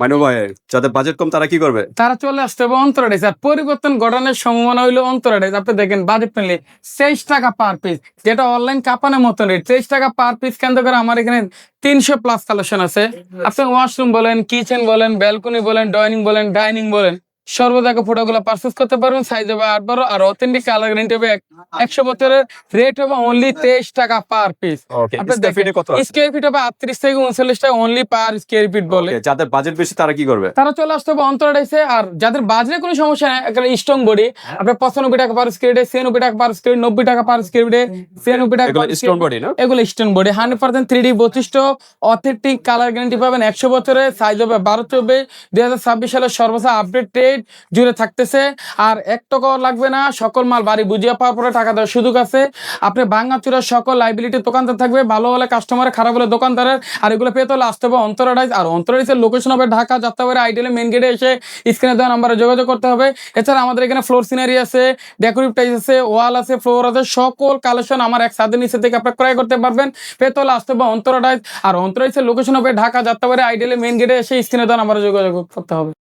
সম্ভাবনা হইল আপনি দেখেন বাজেট তেইশ টাকা পার পিস যেটা অনলাইন কাপানোর তেইশ টাকা পার পিস কেন্দ্র করে আমার এখানে তিনশো প্লাস আছে। আপনি ওয়াশরুম বলেন কিচেন বলেন ব্যালকনি বলেন বলেন ডাইনিং বলেন। সর্বদাকে ফটোগুলো পারচেস করতে পারবেন সাইজ হবে আট বারো আর অথেন্টিক কালার গ্যারেন্টি হবে একশো বছরের রেট হবে অনলি তেইশ টাকা পার পিস স্কয়ার ফিটে ফিট হবে আটত্রিশ থেকে উনচল্লিশ টাকা অনলি পার স্কোয়ার ফিট বলে। যাদের বাজেট বেশি তারা কি করবে? তারা চলে আসতে হবে আর যাদের বাজারে কোনো সমস্যা নেই একটা স্ট্রং বডি আপনার পঁচানব্বই টাকা পার স্কোয়ার ছিয়ানব্বই টাকা পার স্কোয়ার নব্বই টাকা পার স্কোয়ার ছিয়ানব্বই টাকা স্টোন বডি না? এগুলো stone body hundred percent three D বৈশিষ্ট্য অথেন্টিক কালার গ্যারান্টি পাবেন একশো বছরের সাইজ হবে বারো চব্বিশ। দুই হাজার ছাব্বিশ সালের সর্বোচ্চ আপডেট রেট জুড়ে থাকতেছে। আর এক টাকাও লাগবে না, সকল মাল বাড়ি বুঝিয়ে পাওয়ার পরে টাকা দেওয়ার সুযোগ আছে। আপনি ভাঙাচুরা সকল লাইবিলিটি দোকানদার থাকবে, ভালো হলে কাস্টমার খারাপ হলে দোকানদারের, আর এগুলো পেতে হলে আসতে হবে অন্তরাডাইজ আর অন্তরাডাইজের লোকেশন হবে ঢাকা, যাত্রাবাড়ি আইডিয়ালে মেন গেটে এসে স্ক্রিনে দেওয়া নাম্বারে যোগাযোগ করতে হবে। এছাড়া আমাদের এখানে ফ্লোর সিনারি আছে ডেকোরেটিভ টাইস আছে ওয়াল আছে ফ্লোর আছে, সকল কালেকশন আমার এক সাথে নিচে থেকে আপনি ক্রয় করতে পারবেন। পেতে হলে আসতে হবে অন্তরাডাইজ আর অন্তরাডাইজের লোকেশন হবে ঢাকা, যাত্রাবাড়ি আইডিয়ালে মেন গেটে এসে স্ক্রিনে দেওয়া নাম্বারে যোগাযোগ করতে হবে।